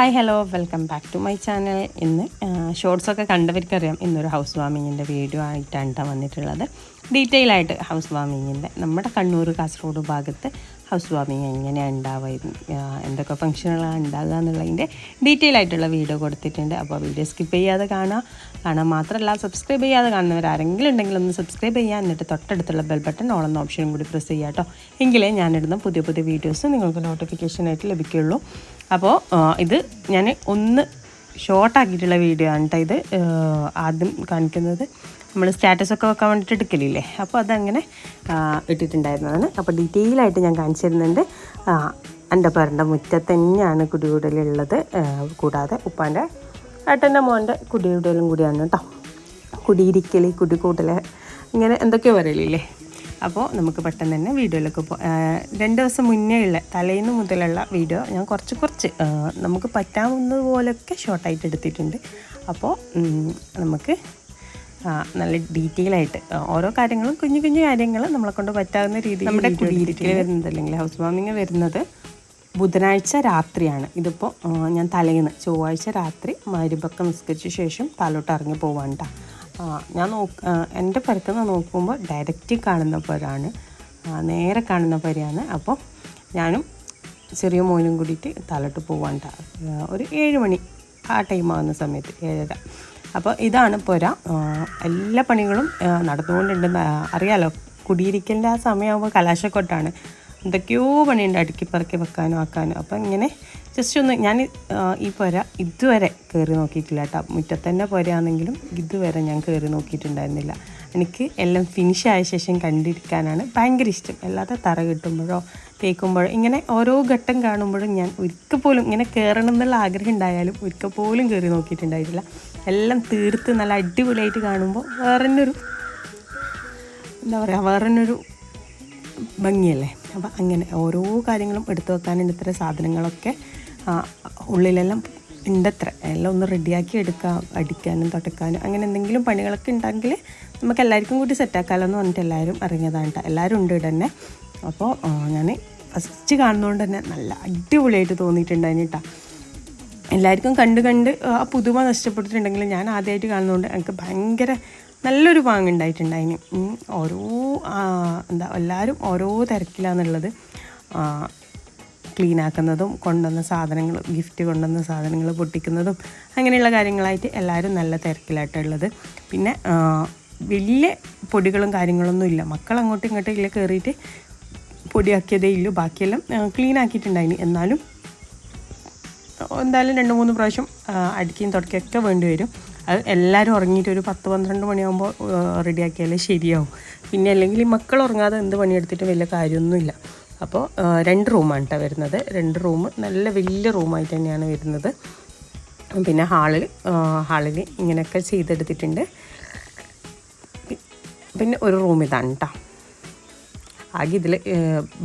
Hi hello welcome back to my channel ഇന്ന് ഷോർട്സൊക്കെ കണ്ടവർക്കറിയാം. ഇന്നൊരു ഹൗസ് വാമിങ്ങിന്റെ വീഡിയോ ആയിട്ടാണ് ട്ടോ വന്നിട്ടുള്ളത്. ഡീറ്റെയിൽ ആയിട്ട് ഹൗസ് വാമിങ്ങിന്റെ നമ്മുടെ കണ്ണൂർ കാസർഗോഡ് ഭാഗത്ത് ഹൗസ് വാമിങ് എങ്ങനെയാണ് ഉണ്ടാവുക എന്തൊക്കെ ഫംഗ്ഷനുകളാണ് ഉണ്ടാകുക എന്നുള്ളതിന്റെ ഡീറ്റെയിൽ ആയിട്ടുള്ള വീഡിയോ കൊടുത്തിട്ടുണ്ട്. അപ്പോൾ വീഡിയോ സ്കിപ്പ് ചെയ്യാതെ കാണുക. കാണാൻ മാത്രമല്ല സബ്സ്ക്രൈബ് ചെയ്യാതെ കാണുന്നവർ ആരെങ്കിലും ഉണ്ടെങ്കിൽ ഒന്ന് സബ്സ്ക്രൈബ് ചെയ്യുക. എന്നിട്ട് തൊട്ടടുത്തുള്ള ബെൽ ബട്ടൺ ഓൺ എന്ന ഓപ്ഷനും കൂടി പ്രസ് ചെയ്യുക കേട്ടോ. എങ്കിലേ ഞാനിടുന്ന പുതിയ പുതിയ വീഡിയോസ് നിങ്ങൾക്ക് നോട്ടിഫിക്കേഷനായിട്ട് ലഭിക്കുകയുള്ളൂ. അപ്പോൾ ഇത് ഞാൻ ഒന്ന് ഷോർട്ടാക്കിയിട്ടുള്ള വീഡിയോ ആണ് കേട്ടോ ഇത്. ആദ്യം കാണിക്കുന്നത്. നമ്മൾ സ്റ്റാറ്റസ് ഒക്കെ വെക്കാൻ വേണ്ടിയിട്ട് എടുക്കലില്ലേ? അപ്പോൾ അതങ്ങനെ ഇട്ടിട്ടുണ്ടായിരുന്നതാണ്. അപ്പോൾ ഡീറ്റെയിൽ ആയിട്ട് ഞാൻ കാണിച്ചു തരുന്നുണ്ട്. എന്റെ പേരന്റെ മുറ്റത്ത് തന്നെയാണ് കുടികൂടലുള്ളത് ആ, കൂടാതെ ഉപ്പാന്റെ ഏട്ടന്റെ മോന്റെ കുടികൂടലും കൂടിയാണ് കേട്ടോ. കുടിയിരിക്കൽ കുടികൂടൽ ഇങ്ങനെ എന്തൊക്കെയോ പറയലില്ലേ? അപ്പോൾ നമുക്ക് പെട്ടെന്ന് തന്നെ വീഡിയോയിലേക്ക് പോ രണ്ട് ദിവസം മുന്നേ ഉള്ള തലേന്ന് മുതലുള്ള വീഡിയോ ഞാൻ കുറച്ച് കുറച്ച് നമുക്ക് പറ്റാവുന്നതുപോലൊക്കെ ഷോർട്ടായിട്ട് എടുത്തിട്ടുണ്ട്. അപ്പോൾ നമുക്ക് നല്ല ഡീറ്റെയിൽ ആയിട്ട്. ഓരോ കാര്യങ്ങളും കുഞ്ഞു കുഞ്ഞു കാര്യങ്ങൾ നമ്മളെ കൊണ്ട് പറ്റാവുന്ന രീതിയിൽ നമ്മുടെ കുടിയിരിക്കൽ വരുന്നത് അല്ലെങ്കിൽ ഹൗസ് വാമിങ് വരുന്നത് ബുധനാഴ്ച രാത്രിയാണ്. ഇതിപ്പോൾ ഞാൻ തലേന്ന് ചൊവ്വാഴ്ച രാത്രി മരുഭക്കം നിസ്കരിച്ച ശേഷം താലോട്ട് ഇറങ്ങി പോവാണ്. ഞാൻ നോക്ക് എന്റെ എന്റെ നിന്ന് നോക്കുമ്പോൾ ഡയറക്റ്റ് കാണുന്ന പേരാണ് നേരെ കാണുന്ന പേരാണ് അപ്പോൾ ഞാനും ചെറിയ മോനും കൂടിയിട്ട് താലോട്ട് പോവാണ്ട. ഒരു ഏഴ് മണി ആ ടൈം ആകുന്ന സമയത്ത് ഏഴര. അപ്പോൾ ഇതാണ് പുര. എല്ലാ പണികളും നടന്നുകൊണ്ടുണ്ടെന്ന് അറിയാലോ കുടിയിരിക്കലിന്റെ ആ സമയമാകുമ്പോൾ കലാശക്കൊട്ടാണ്. എന്തൊക്കെയോ പണിയുണ്ട് അടുക്കി പറക്കി വെക്കാനും ആക്കാനും. അപ്പോൾ ഇങ്ങനെ ജസ്റ്റ് ഒന്ന് ഞാൻ ഈ പുര ഇതുവരെ കയറി നോക്കിയിട്ടില്ല കേട്ടോ. മുറ്റത്തന്നെ പുരയാണെങ്കിലും ഇതുവരെ ഞാൻ കയറി നോക്കിയിട്ടുണ്ടായിരുന്നില്ല. എനിക്ക് എല്ലാം ഫിനിഷ് ആയ ശേഷം കണ്ടിരിക്കാനാണ് ഭയങ്കര ഇഷ്ടം. അല്ലാതെ തറ കിട്ടുമ്പോഴോ തേക്കുമ്പോഴോ ഇങ്ങനെ ഓരോ ഘട്ടം കാണുമ്പോഴും ഞാൻ ഒരിക്കൽ പോലും ഇങ്ങനെ കയറണം എന്നുള്ള ആഗ്രഹം ഉണ്ടായാലും ഒരിക്കൽ പോലും കയറി നോക്കിയിട്ടുണ്ടായിട്ടില്ല എല്ലാം തീർത്ത് നല്ല അടിപൊളിയായിട്ട് കാണുമ്പോൾ വേറെ ഒരു എന്താ പറയുക വേറെ ഒരു ഭംഗിയല്ലേ? അപ്പം അങ്ങനെ ഓരോ കാര്യങ്ങളും എടുത്തു വെക്കാനുണ്ട് ഇത്ര സാധനങ്ങളൊക്കെ ഉള്ളിലെല്ലാം ഉണ്ടത്ര. എല്ലാം ഒന്ന് റെഡിയാക്കി എടുക്കാം അടിക്കാനും തുടക്കാനും അങ്ങനെ എന്തെങ്കിലും പണികളൊക്കെ ഉണ്ടെങ്കിൽ നമുക്ക് എല്ലാവർക്കും കൂടി സെറ്റാക്കാമല്ലോ എന്ന് പറഞ്ഞിട്ട് എല്ലാവരും ഇറങ്ങിയതാണ് കേട്ടോ എല്ലാവരും ഉണ്ട് ഇവിടെ തന്നെ. അപ്പോൾ ഞാൻ ഫസ്റ്റ് കാണുന്നതുകൊണ്ട് തന്നെ നല്ല അടിപൊളിയായിട്ട് തോന്നിയിട്ടുണ്ടായിരുന്നു കേട്ടോ എല്ലാവർക്കും കണ്ട് കണ്ട് ആ പുതുമ നഷ്ടപ്പെട്ടിട്ടുണ്ടെങ്കിൽ ഞാൻ ആദ്യമായിട്ട് കാണുന്നതുകൊണ്ട് എനിക്ക് ഭയങ്കര നല്ലൊരു പാങ്ങുണ്ടായിട്ടുണ്ടായിന്. ഓരോ എന്താ എല്ലാവരും ഓരോ തിരക്കിലാന്നുള്ളത് ക്ലീൻ ആക്കുന്നതും കൊണ്ടുവന്ന സാധനങ്ങൾ ഗിഫ്റ്റ് കൊണ്ടുവന്ന സാധനങ്ങൾ പൊട്ടിക്കുന്നതും അങ്ങനെയുള്ള കാര്യങ്ങളായിട്ട് എല്ലാവരും നല്ല തിരക്കിലായിട്ടുള്ളത്. പിന്നെ വലിയ പൊടികളും കാര്യങ്ങളൊന്നും ഇല്ല മക്കൾ അങ്ങോട്ടും ഇങ്ങോട്ടും ഇല്ല കയറിയിട്ട് പൊടിയാക്കിയതേ ഇല്ലു ബാക്കിയെല്ലാം ക്ലീൻ ആക്കിയിട്ടുണ്ടായിന്. എന്നാലും എന്തായാലും രണ്ട് മൂന്ന് പ്രാവശ്യം അടിക്കുകയും തുടക്കുകയൊക്കെ വേണ്ടി വരും. അത് എല്ലാവരും ഉറങ്ങിയിട്ട് ഒരു പത്ത് പന്ത്രണ്ട് മണിയാകുമ്പോൾ റെഡിയാക്കിയാലേ ശരിയാവും. പിന്നെ അല്ലെങ്കിൽ മക്കൾ ഉറങ്ങാതെ എന്ത് പണിയെടുത്തിട്ടും വലിയ കാര്യമൊന്നുമില്ല. അപ്പോൾ രണ്ട് റൂമാണ് കേട്ടോ വരുന്നത്. രണ്ട് റൂം നല്ല വലിയ റൂമായിട്ട് തന്നെയാണ് വരുന്നത്. പിന്നെ ഹാളിൽ ഹാളിൽ ഇങ്ങനെയൊക്കെ ചെയ്തെടുത്തിട്ടുണ്ട്. പിന്നെ ഒരു റൂം ഇതാണ് കേട്ടോ ആകെ ഇതിൽ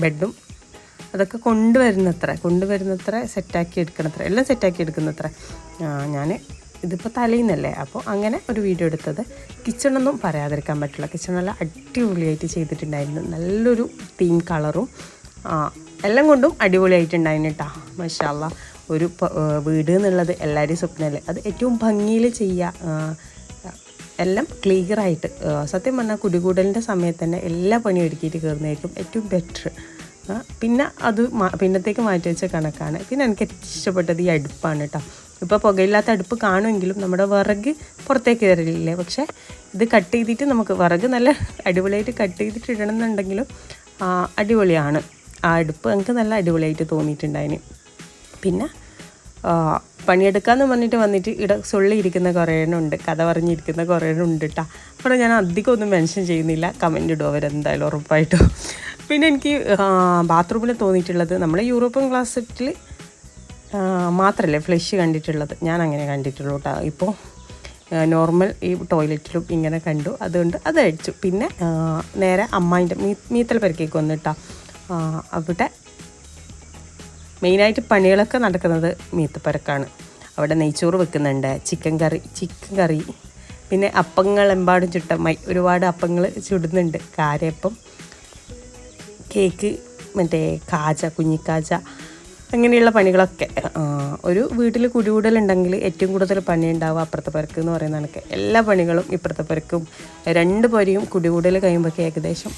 ബെഡും അതൊക്കെ കൊണ്ടുവരുന്നത്ര കൊണ്ടുവരുന്നത്ര സെറ്റാക്കി എടുക്കണത്ര എല്ലാം സെറ്റാക്കി എടുക്കുന്നത്ര. ഞാൻ ഇതിപ്പോൾ തലേന്നല്ലേ അപ്പോൾ അങ്ങനെ ഒരു വീഡിയോ എടുത്തത്. കിച്ചണൊന്നും പറയാതിരിക്കാൻ പറ്റില്ല. കിച്ചണെല്ലാം അടിപൊളിയായിട്ട് ചെയ്തിട്ടുണ്ടായിരുന്നു. നല്ലൊരു തീം കളറും എല്ലാം കൊണ്ടും അടിപൊളിയായിട്ടുണ്ടായിരുന്നു കേട്ടോ മഷാല്ല ഒരു വീട് എന്നുള്ളത് എല്ലാവരുടെയും സ്വപ്നമല്ലേ അത് ഏറ്റവും ഭംഗിയിൽ ചെയ്യുക എല്ലാം ക്ലിയറായിട്ട് സത്യം പറഞ്ഞാൽ കുടികൂടലിന്റെ സമയത്ത് തന്നെ എല്ലാ പണി ഒരുക്കിയിട്ട് കയറുന്നതായിരിക്കും ഏറ്റവും ബെറ്റർ പിന്നെ അത് പിന്നത്തേക്ക് മാറ്റി വെച്ച കണക്കാണ്. പിന്നെ എനിക്ക് ഇഷ്ടപ്പെട്ടത് ഈ അടുപ്പാണ് കേട്ടോ ഇപ്പോൾ പുകയില്ലാത്ത അടുപ്പ് കാണുമെങ്കിലും നമ്മുടെ വിറക് പുറത്തേക്ക് കയറില്ലേ? പക്ഷേ ഇത് കട്ട് ചെയ്തിട്ട് നമുക്ക് വിറക് നല്ല അടിപൊളിയായിട്ട് കട്ട് ചെയ്തിട്ട് ഇടണം എന്നുണ്ടെങ്കിലും ആ, അടിപൊളിയാണ്. ആ അടുപ്പ് എനിക്ക് നല്ല അടിപൊളിയായിട്ട് തോന്നിയിട്ടുണ്ടായിന് പിന്നെ പണിയെടുക്കാന്ന് പറഞ്ഞിട്ട് വന്നിട്ട് ഇട സൊള്ളിയിരിക്കുന്ന കുറേ ഉണ്ട് കഥ പറഞ്ഞിരിക്കുന്ന കുറേ ഉണ്ട് കേട്ടോ അപ്പോൾ ഞാൻ അധികം ഒന്നും മെൻഷൻ ചെയ്യുന്നില്ല. കമന്റ് ഇടും അവരെന്തായാലും ഉറപ്പായിട്ടും. പിന്നെ എനിക്ക് ബാത്റൂമിൽ തോന്നിയിട്ടുള്ളത് നമ്മൾ യൂറോപ്യൻ ക്ലാസ്സിൽ മാത്രമല്ലേ ഫ്ലഷ് കണ്ടിട്ടുള്ളത്. ഞാൻ അങ്ങനെ കണ്ടിട്ടുള്ളൂ കേട്ടോ ഇപ്പോൾ നോർമൽ ഈ ടോയ്ലറ്റിലും ഇങ്ങനെ കണ്ടു. അതുകൊണ്ട് അത് അടിച്ചു. പിന്നെ നേരെ അമ്മായിന്റെ മീ മീത്തൽ പരിക്കേക്ക് വന്നിട്ടാ അവിടെ മെയിനായിട്ട് പണികളൊക്കെ നടക്കുന്നത് മീത്തപ്പരക്കാണ്. അവിടെ നെയ്ച്ചോറ് വെക്കുന്നുണ്ട് ചിക്കൻ കറി ചിക്കൻ കറി പിന്നെ അപ്പങ്ങൾ എമ്പാടും ചുട്ടമ്മായി ഒരുപാട് അപ്പങ്ങൾ ചുടുന്നുണ്ട്. കാരയപ്പം കേക്ക് മറ്റേ കാജ കുഞ്ഞിക്കാജ അങ്ങനെയുള്ള പണികളൊക്കെ. ഒരു വീട്ടിൽ കുടികൂടലുണ്ടെങ്കിൽ ഏറ്റവും കൂടുതൽ പണി ഉണ്ടാവുക അപ്പുറത്തെ പരക്ക് എന്ന് പറയുന്ന കണക്ക്. എല്ലാ പണികളും ഇപ്പുറത്തെ പരക്കും രണ്ട് പൊരിയും കുടികൂടൽ കഴിയുമ്പോഴൊക്കെ ഏകദേശം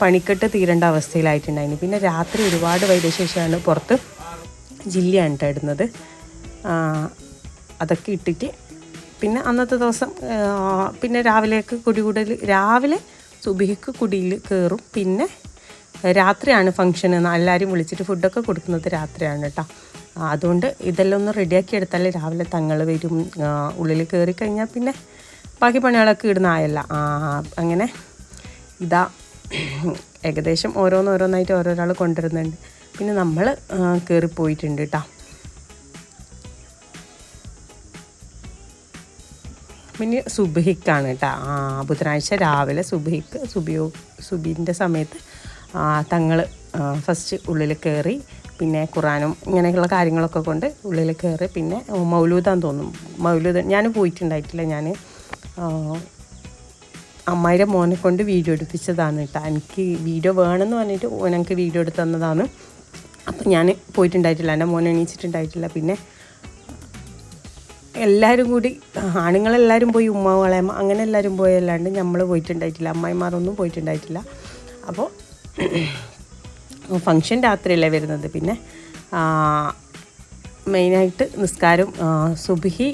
പണിക്കെട്ട് തീരേണ്ട അവസ്ഥയിലായിട്ടുണ്ടായിരുന്നു. പിന്നെ രാത്രി ഒരുപാട് വൈദ്യശേഷമാണ് പുറത്ത് ജില്ലയാണ് കേട്ടോ ഇടുന്നത്. അതൊക്കെ ഇട്ടിട്ട് പിന്നെ അന്നത്തെ ദിവസം പിന്നെ രാവിലേക്ക് കുടികൂടൽ രാവിലെ സുബിഹിക്ക് കുടിയിൽ കയറും. പിന്നെ രാത്രിയാണ് ഫംഗ്ഷൻ എന്ന് എല്ലാവരും വിളിച്ചിട്ട് ഫുഡൊക്കെ കൊടുക്കുന്നത് രാത്രിയാണ് കേട്ടോ അതുകൊണ്ട് ഇതെല്ലാം ഒന്ന് റെഡിയാക്കി എടുത്താൽ രാവിലെ തങ്ങൾ വരും. ഉള്ളിൽ കയറി കഴിഞ്ഞാൽ പിന്നെ ബാക്കി പണികളൊക്കെ ഇടുന്ന ആയല്ല. ആ, അങ്ങനെ ഇതാ. ഏകദേശം ഓരോന്നോരോന്നായിട്ട് ഓരോരാൾ കൊണ്ടുവരുന്നുണ്ട്. പിന്നെ നമ്മൾ കയറിപ്പോയിട്ടുണ്ട് കേട്ടോ പിന്നെ സുബഹിക്കാണ് കേട്ടോ ആ ബുധനാഴ്ച രാവിലെ സുബഹിക്ക് സുബിയോ സുബിന്റെ സമയത്ത് തങ്ങൾ ഫസ്റ്റ് ഉള്ളിൽ കയറി പിന്നെ ഖുറാനും ഇങ്ങനെയുള്ള കാര്യങ്ങളൊക്കെ കൊണ്ട് ഉള്ളിൽ കയറി പിന്നെ മൗലൂദാന്ന് തോന്നും. മൗലൂദ് ഞാൻ പോയിട്ടുണ്ടായിട്ടില്ല ഞാൻ അമ്മായിയുടെ മോനെ കൊണ്ട് വീഡിയോ എടുപ്പിച്ചതാണ് കേട്ടോ എനിക്ക് വീഡിയോ വേണമെന്ന് പറഞ്ഞിട്ട് ഓനക്ക് വീഡിയോ എടുത്തു തന്നതാണ്. അപ്പം ഞാൻ പോയിട്ടുണ്ടായിട്ടില്ല. എന്റെ മോൻ എണീച്ചിട്ടുണ്ടായിട്ടില്ല. പിന്നെ എല്ലാവരും കൂടി ആണുങ്ങളെല്ലാവരും പോയി ഉമ്മ വളയമ്മ അങ്ങനെ എല്ലാവരും പോയല്ലാണ്ട് നമ്മൾ പോയിട്ടുണ്ടായിട്ടില്ല. അമ്മായിമാരൊന്നും പോയിട്ടുണ്ടായിട്ടില്ല. അപ്പോൾ ഫങ്ഷൻ രാത്രിയല്ലേ വരുന്നത്. പിന്നെ മെയിനായിട്ട് നിസ്കാരം സുബിഹി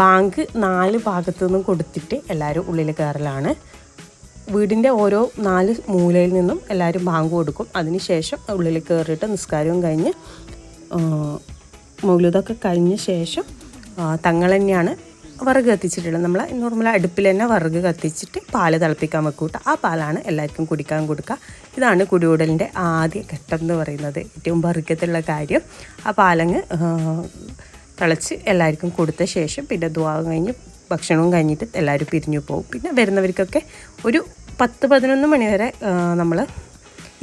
ബാങ്ക് നാല് ഭാഗത്തു നിന്നും കൊടുത്തിട്ട് എല്ലാവരും ഉള്ളിൽ കയറലാണ് വീടിന്റെ ഓരോ നാല് മൂലയിൽ നിന്നും എല്ലാവരും ബാങ്ക് കൊടുക്കും. അതിനുശേഷം ഉള്ളിൽ കയറിയിട്ട് നിസ്കാരവും കഴിഞ്ഞ് മൗലിതൊക്കെ കഴിഞ്ഞ ശേഷം തങ്ങൾ തന്നെയാണ് വിറക് കത്തിച്ചിട്ടുള്ളത്. നമ്മൾ നോർമൽ അടുപ്പിൽ തന്നെ വിറക് കത്തിച്ചിട്ട് പാൽ തിളപ്പിക്കാൻ വെക്കൂട്ട ആ പാലാണ് എല്ലാവർക്കും കുടിക്കാൻ കൊടുക്കുക. ഇതാണ് കുടിയൂടലിന്റെ ആദ്യ ഘട്ടം എന്ന് പറയുന്നത് ഏറ്റവും വർഗത്തിലുള്ള കാര്യം. ആ പാലങ്ങ് തിളച്ച് എല്ലാവർക്കും കൊടുത്ത ശേഷം പിന്നെ ദ്വാകം കഴിഞ്ഞ് ഭക്ഷണവും കഴിഞ്ഞിട്ട് എല്ലാവരും പിരിഞ്ഞു പോകും. പിന്നെ വരുന്നവർക്കൊക്കെ ഒരു പത്ത് പതിനൊന്ന് മണി വരെ നമ്മൾ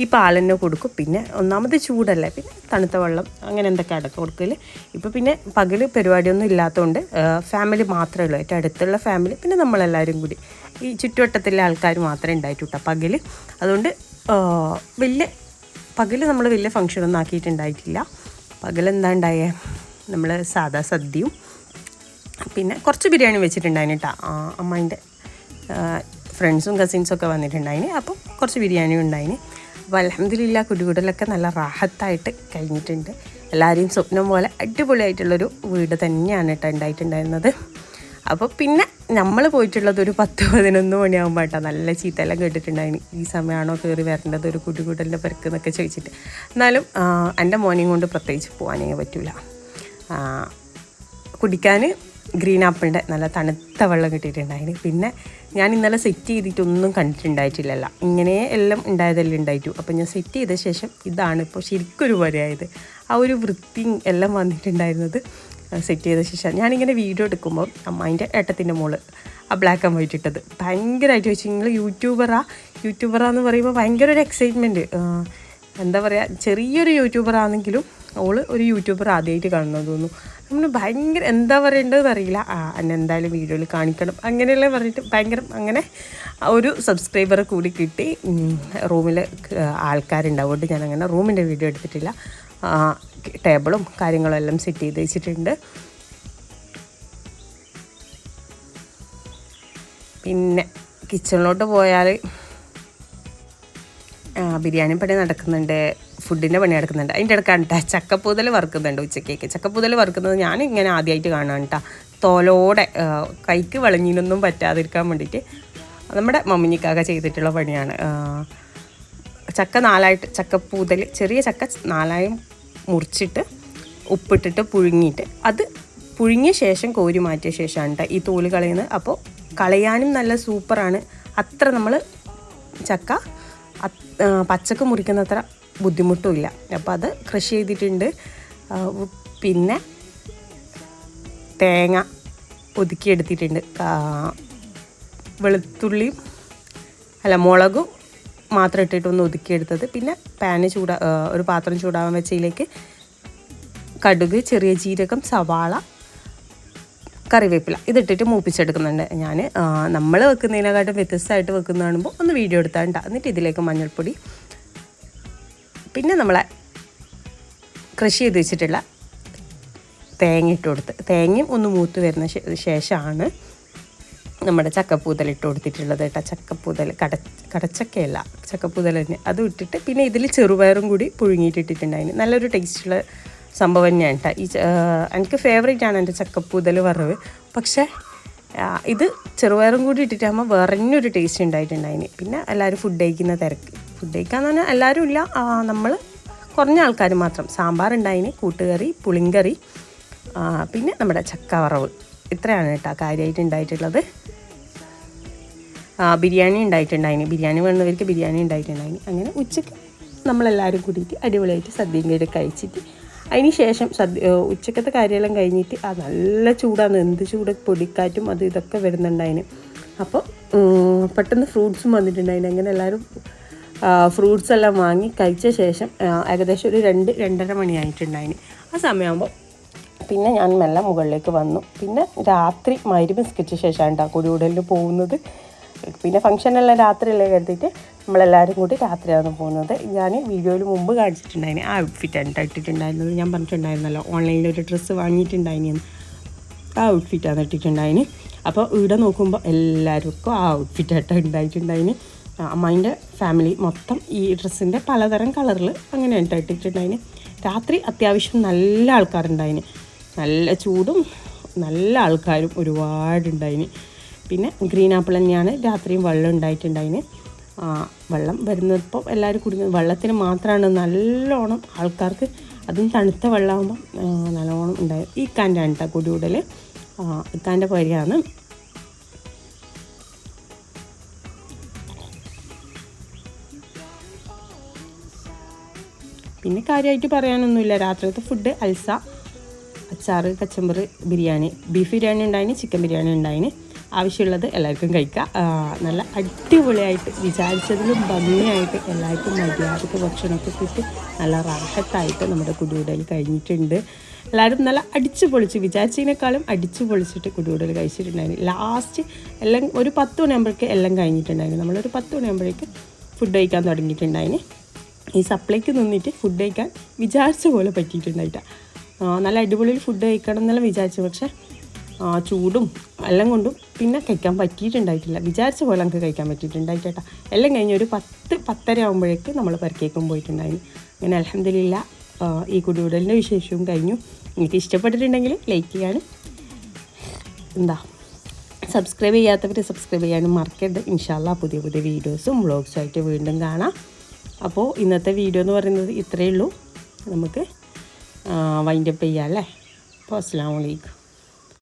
ഈ പാലന്നെ കൊടുക്കും. പിന്നെ ഒന്നാമത് ചൂടല്ലേ പിന്നെ തണുത്ത വെള്ളം അങ്ങനെ എന്തൊക്കെ അടക്കം കൊടുക്കൽ ഇപ്പോൾ പിന്നെ പകൽ പരിപാടിയൊന്നും ഇല്ലാത്തതുകൊണ്ട് ഫാമിലി മാത്രമേ ഉള്ളൂ. ഏറ്റവും അടുത്തുള്ള ഫാമിലി പിന്നെ നമ്മളെല്ലാവരും കൂടി. ഈ ചുറ്റുവട്ടത്തിലെ ആൾക്കാർ മാത്രമേ ഉണ്ടായിട്ടു പകൽ അതുകൊണ്ട് വലിയ പകൽ നമ്മൾ വലിയ ഫങ്ഷനൊന്നും ആക്കിയിട്ടുണ്ടായിട്ടില്ല. പകലെന്താ ഉണ്ടായേ? നമ്മൾ സാധാ സദ്യയും പിന്നെ കുറച്ച് ബിരിയാണി വെച്ചിട്ടുണ്ടായിന് കേട്ടോ അമ്മേന്റെ ഫ്രണ്ട്സും കസിൻസും ഒക്കെ വന്നിട്ടുണ്ടായിന്. അപ്പം കുറച്ച് ബിരിയാണി ഉണ്ടായിന്. അപ്പോൾ അലഹമ്മദില്ല കുടികൂടലൊക്കെ നല്ല റാഹത്തായിട്ട് കഴിഞ്ഞിട്ടുണ്ട്. എല്ലാവരെയും സ്വപ്നം പോലെ അടിപൊളിയായിട്ടുള്ളൊരു വീട് തന്നെയാണ് കേട്ടോ ഉണ്ടായിട്ടുണ്ടായിരുന്നത് അപ്പോൾ പിന്നെ നമ്മൾ പോയിട്ടുള്ളത് ഒരു പത്ത് പതിനൊന്ന് മണിയാകുമ്പോൾ കേട്ടോ നല്ല ചീത്തയെല്ലാം കേട്ടിട്ടുണ്ടായിന്. ഈ സമയമാണോ കയറി വരേണ്ടത് ഒരു കുടികൂടലിന്റെ പെരക്ക് എന്നൊക്കെ ചോദിച്ചിട്ട്. എന്നാലും എന്റെ മോനെയും കൊണ്ട് പ്രത്യേകിച്ച് പോകാനേ പറ്റില്ല കുടിക്കാൻ ഗ്രീൻ ആപ്പിളിന്റെ നല്ല തണുത്ത വെള്ളം കിട്ടിയിട്ടുണ്ടായിന്. പിന്നെ ഞാൻ ഇന്നലെ സെറ്റ് ചെയ്തിട്ടൊന്നും കണ്ടിട്ടുണ്ടായിട്ടില്ലല്ല. ഇങ്ങനെ എല്ലാം ഉണ്ടായതെല്ലാം ഉണ്ടായിട്ടു. അപ്പോൾ ഞാൻ സെറ്റ് ചെയ്ത ശേഷം ഇതാണ് ഇപ്പോൾ ശരിക്കും ഒരു വരെയായത്. ആ ഒരു വൃത്തി എല്ലാം വന്നിട്ടുണ്ടായിരുന്നത് സെറ്റ് ചെയ്ത ശേഷം. ഞാനിങ്ങനെ വീഡിയോ എടുക്കുമ്പോൾ അമ്മായിന്റെ ഏട്ടത്തിന്റെ മോൾ ആ ബ്ലാക്ക് ആൻഡ് വൈറ്റ് ഇട്ടത്. ഭയങ്കരമായിട്ട് വെച്ച് നിങ്ങൾ യൂട്യൂബറാ? യൂട്യൂബറാന്ന് പറയുമ്പോൾ ഭയങ്കര ഒരു എക്സൈറ്റ്മെന്റ് എന്താ പറയുക ചെറിയൊരു യൂട്യൂബർ ആണെങ്കിലും ഓൾ ഒരു യൂട്യൂബർ ആദ്യമായിട്ട് കാണുന്നത് തോന്നുന്നു. നമ്മൾ ഭയങ്കര എന്താ പറയേണ്ടതെന്ന് അറിയില്ല. ആ എന്നെ എന്തായാലും വീഡിയോയിൽ കാണിക്കണം. അങ്ങനെയല്ലേ പറഞ്ഞിട്ട് ഭയങ്കര അങ്ങനെ ഒരു സബ്സ്ക്രൈബർ കൂടി കിട്ടി. റൂമിൽ ആൾക്കാരുണ്ടാവും അതുകൊണ്ട് ഞാൻ അങ്ങനെ റൂമിന്റെ വീഡിയോ എടുത്തിട്ടില്ല. ടേബിളും കാര്യങ്ങളും എല്ലാം സെറ്റ് ചെയ്ത് വെച്ചിട്ടുണ്ട്. പിന്നെ കിച്ചണിലോട്ട് പോയാൽ ബിരിയാണി പണി നടക്കുന്നുണ്ട്. ഫുഡിന്റെ പണി നടക്കുന്നുണ്ട്. അതിന്റെ ഇടയ്ക്കാണ് കേട്ടോ ചക്കപ്പൂതൽ വറുക്കുന്നുണ്ട് ഉച്ചക്കേക്ക്. ചക്കപ്പൂതൽ വറുക്കുന്നത് ഞാൻ ഇങ്ങനെ ആദ്യമായിട്ട് കാണാൻ കേട്ടോ തോലോടെ കൈക്ക് വിളഞ്ഞിനൊന്നും പറ്റാതിരിക്കാൻ വേണ്ടിയിട്ട് നമ്മുടെ മമ്മിനിക്കാക ചെയ്തിട്ടുള്ള പണിയാണ്. ചക്ക നാലായിട്ട് ചക്കപ്പൂതൽ ചെറിയ ചക്ക നാലായും മുറിച്ചിട്ട് ഉപ്പിട്ടിട്ട് പുഴുങ്ങിയിട്ട് അത് പുഴുങ്ങിയ ശേഷം കോരി മാറ്റിയ ശേഷമാണ് ഈ തോൽ കളയുന്നത്. അപ്പോൾ കളയാനും നല്ല സൂപ്പറാണ്. അത്ര നമ്മൾ ചക്ക പച്ചക്ക് മുറിക്കുന്ന അത്ര ബുദ്ധിമുട്ടുമില്ല. അപ്പോൾ അത് കൃഷി ചെയ്തിട്ടുണ്ട്. പിന്നെ തേങ്ങ ഒതുക്കിയെടുത്തിട്ടുണ്ട്. വെളുത്തുള്ളിയും അല്ല മുളകും മാത്രം ഇട്ടിട്ടൊന്ന് ഒതുക്കിയെടുത്തത്. പിന്നെ പാന് ചൂടാ ഒരു പാത്രം ചൂടാവാൻ വെച്ചതിലേക്ക് കടുക് ചെറിയ ജീരകം സവാള കറിവേപ്പില ഇതിട്ടിട്ട് മൂപ്പിച്ചെടുക്കുന്നുണ്ട്. ഞാൻ നമ്മൾ വെക്കുന്നതിനെക്കാട്ടും വ്യത്യസ്തമായിട്ട് വെക്കുന്ന കാണുമ്പോൾ ഒന്ന് വീഡിയോ എടുത്താണ്ട എന്നിട്ട് ഇതിലേക്ക് മഞ്ഞൾപ്പൊടി പിന്നെ നമ്മൾ കൃഷി ചെയ്ത് വെച്ചിട്ടുള്ള തേങ്ങ ഇട്ട് കൊടുത്ത് തേങ്ങയും ഒന്ന് മൂത്ത് വരുന്ന ശേഷമാണ് നമ്മുടെ ചക്കപ്പൂതൽ ഇട്ട് കൊടുത്തിട്ടുള്ളത് കേട്ടോ. ചക്കപ്പൂതൽ കട കടച്ചക്കയല്ല ചക്കപ്പൂതൽ തന്നെ. അതും ഇട്ടിട്ട് പിന്നെ ഇതിൽ ചെറുപയറും കൂടി പുഴുങ്ങിയിട്ടിട്ടുണ്ടായിരുന്നു നല്ലൊരു ടേസ്റ്റുള്ള സംഭവം തന്നെയാണ് കേട്ടോ. ഈ എനിക്ക് ഫേവറേറ്റ് ആണ് എന്റെ ചക്കപ്പൂതൽ വറവ്. പക്ഷേ ഇത് ചെറുപയറും കൂടി ഇട്ടിട്ടാകുമ്പോൾ വേറെന്നൊരു ടേസ്റ്റ് ഉണ്ടായിട്ടുണ്ടായിന് പിന്നെ എല്ലാവരും ഫുഡ് കഴിക്കുന്ന തിരക്ക്. ഫുഡ് കഴിക്കാന്ന് പറഞ്ഞാൽ എല്ലാവരും ഇല്ല നമ്മൾ കുറഞ്ഞ ആൾക്കാർ മാത്രം. സാമ്പാർ ഉണ്ടായിന് കൂട്ടുകറി പുളിങ്കറി പിന്നെ നമ്മുടെ ചക്ക വറവ്. ഇത്രയാണ് കേട്ടോ കാര്യമായിട്ട് ഉണ്ടായിട്ടുള്ളത്. ബിരിയാണി ഉണ്ടായിട്ടുണ്ടായിന്. ബിരിയാണി വേണ്ടവർക്ക് ബിരിയാണി ഉണ്ടായിട്ടുണ്ടായിന്. അങ്ങനെ ഉച്ചയ്ക്ക് നമ്മളെല്ലാവരും കൂടിയിട്ട് അടിപൊളിയായിട്ട് സദ്യയും കയറി കഴിച്ചിട്ട് അതിന് ശേഷം സദ്യ ഉച്ചക്കത്തെ കാര്യമെല്ലാം കഴിഞ്ഞിട്ട് ആ നല്ല ചൂടാണ്. എന്ത് ചൂട്? പൊടിക്കാറ്റും അത് ഇതൊക്കെ വരുന്നുണ്ടായിന്. അപ്പോൾ പെട്ടെന്ന് ഫ്രൂട്ട്സും വന്നിട്ടുണ്ടായിന്. അങ്ങനെ എല്ലാവരും ഫ്രൂട്ട്സ് എല്ലാം വാങ്ങി കഴിച്ച ശേഷം ഏകദേശം ഒരു രണ്ട് രണ്ടര മണിയായിട്ടുണ്ടായിന്. ആ സമയമാകുമ്പോൾ പിന്നെ ഞാൻ മെല്ലെ മുകളിലേക്ക് വന്നു. പിന്നെ രാത്രി മരി ബിസ്ക്കറ്റ് ശേഷമാണ് കേട്ടോ കുടികൂടലിന് പോകുന്നത്. പിന്നെ ഫംഗ്ഷനെല്ലാം രാത്രിയല്ലേ കരുതിയിട്ട് നമ്മളെല്ലാവരും കൂടി രാത്രിയാണ് പോകുന്നത്. ഞാൻ വീഡിയോയിൽ മുമ്പ് കാണിച്ചിട്ടുണ്ടായിന്. ആ ഔട്ട്ഫിറ്റാണ് ഇട്ടിട്ടുണ്ടായിരുന്നത്. ഞാൻ പറഞ്ഞിട്ടുണ്ടായിരുന്നല്ലോ ഓൺലൈനിൽ ഒരു ഡ്രസ്സ് വാങ്ങിയിട്ടുണ്ടായിരുന്നു ആ ഔട്ട്ഫിറ്റാണ് ഇട്ടിട്ടുണ്ടായിന്. അപ്പോൾ ഇവിടെ നോക്കുമ്പോൾ എല്ലാവർക്കും ആ ഔട്ട്ഫിറ്റായിട്ട് ഉണ്ടായിട്ടുണ്ടായിന് അമ്മേന്റെ ഫാമിലി മൊത്തം ഈ ഡ്രസ്സിന്റെ പലതരം കളറിൽ അങ്ങനെ ഇട്ടിട്ടുണ്ടായിന് രാത്രി അത്യാവശ്യം നല്ല ആൾക്കാരുണ്ടായിന്. നല്ല ചൂടും നല്ല ആൾക്കാരും ഒരുപാടുണ്ടായിന്. പിന്നെ ഗ്രീൻ ആപ്പിൾ തന്നെയാണ് രാത്രിയും വെള്ളം ഉണ്ടായിട്ടുണ്ടായിന്. വെള്ളം വരുന്നപ്പോൾ എല്ലാവരും കുടിക്കുന്നത് വെള്ളത്തിന് മാത്രമാണ് നല്ലോണം ആൾക്കാർക്ക് അതും തണുത്ത വെള്ളമാകുമ്പോൾ നല്ലോണം ഉണ്ടായി ഈ കാന്റാണ് കേട്ടോ കൂടുതൽ ഇക്കാന്റെ പേരാണ് പിന്നെ കാര്യമായിട്ട് പറയാനൊന്നുമില്ല. രാത്രിയത്തെ ഫുഡ് അൽസ അച്ചാർ കച്ചമ്പർ ബിരിയാണി ബീഫ് ബിരിയാണി ഉണ്ടായിന് ചിക്കൻ ബിരിയാണി ഉണ്ടായിന്. ആവശ്യമുള്ളത് എല്ലാവർക്കും കഴിക്കാം. നല്ല അടിപൊളിയായിട്ട് വിചാരിച്ചതിലും ഭംഗിയായിട്ട് എല്ലാവർക്കും മര്യാദയ്ക്ക് ഭക്ഷണമൊക്കെ കിട്ടി. നല്ല റാഹത്തായിട്ട് നമ്മുടെ കുടിവിടൽ കഴിഞ്ഞിട്ടുണ്ട്. എല്ലാവരും നല്ല അടിച്ചു പൊളിച്ച് വിചാരിച്ചതിനേക്കാളും അടിച്ചു പൊളിച്ചിട്ട് കുടിയുടൽ കഴിച്ചിട്ടുണ്ടായിരുന്നു ലാസ്റ്റ് എല്ലാം ഒരു പത്ത് മണിയാകുമ്പോഴേക്ക് എല്ലാം കഴിഞ്ഞിട്ടുണ്ടായിരുന്നു നമ്മളൊരു പത്ത് മണിയാകുമ്പോഴേക്ക് ഫുഡ് കഴിക്കാൻ തുടങ്ങിയിട്ടുണ്ടായിന്. ഈ സപ്ലൈക്ക് നിന്നിട്ട് ഫുഡ് കഴിക്കാൻ വിചാരിച്ച പോലെ പറ്റിയിട്ടുണ്ടായിട്ടാണ് നല്ല അടിപൊളിയിൽ ഫുഡ് കഴിക്കണം എന്നെല്ലാം വിചാരിച്ചു പക്ഷേ ചൂടും എല്ലാം കൊണ്ടും പിന്നെ കഴിക്കാൻ പറ്റിയിട്ടുണ്ടായിട്ടില്ല. വിചാരിച്ച പോലെ നമുക്ക് കഴിക്കാൻ പറ്റിയിട്ടുണ്ടായിട്ടേട്ടാ എല്ലാം കഴിഞ്ഞ് ഒരു പത്ത് പത്തര ആകുമ്പോഴേക്ക് നമ്മൾ പരിക്കേക്കും പോയിട്ടുണ്ടായിരുന്നു അങ്ങനെ അലഹമില്ല ഈ കുടിവിടലിന്റെ വിശേഷവും കഴിഞ്ഞു. എനിക്ക് ഇഷ്ടപ്പെട്ടിട്ടുണ്ടെങ്കിൽ ലൈക്ക് ചെയ്യാനും എന്താ സബ്സ്ക്രൈബ് ചെയ്യാത്തവർ സബ്സ്ക്രൈബ് ചെയ്യാനും മറക്കരുത്. ഇൻഷാല്ല പുതിയ പുതിയ വീഡിയോസും വ്ളോഗ്സും ആയിട്ട് വീണ്ടും കാണാം. അപ്പോൾ ഇന്നത്തെ വീഡിയോ എന്ന് പറയുന്നത് ഇത്രയേ ഉള്ളൂ. നമുക്ക് വൈൻഡപ്പ് ചെയ്യാം അല്ലേ? അപ്പോൾ അസ്സാം വലൈക്കും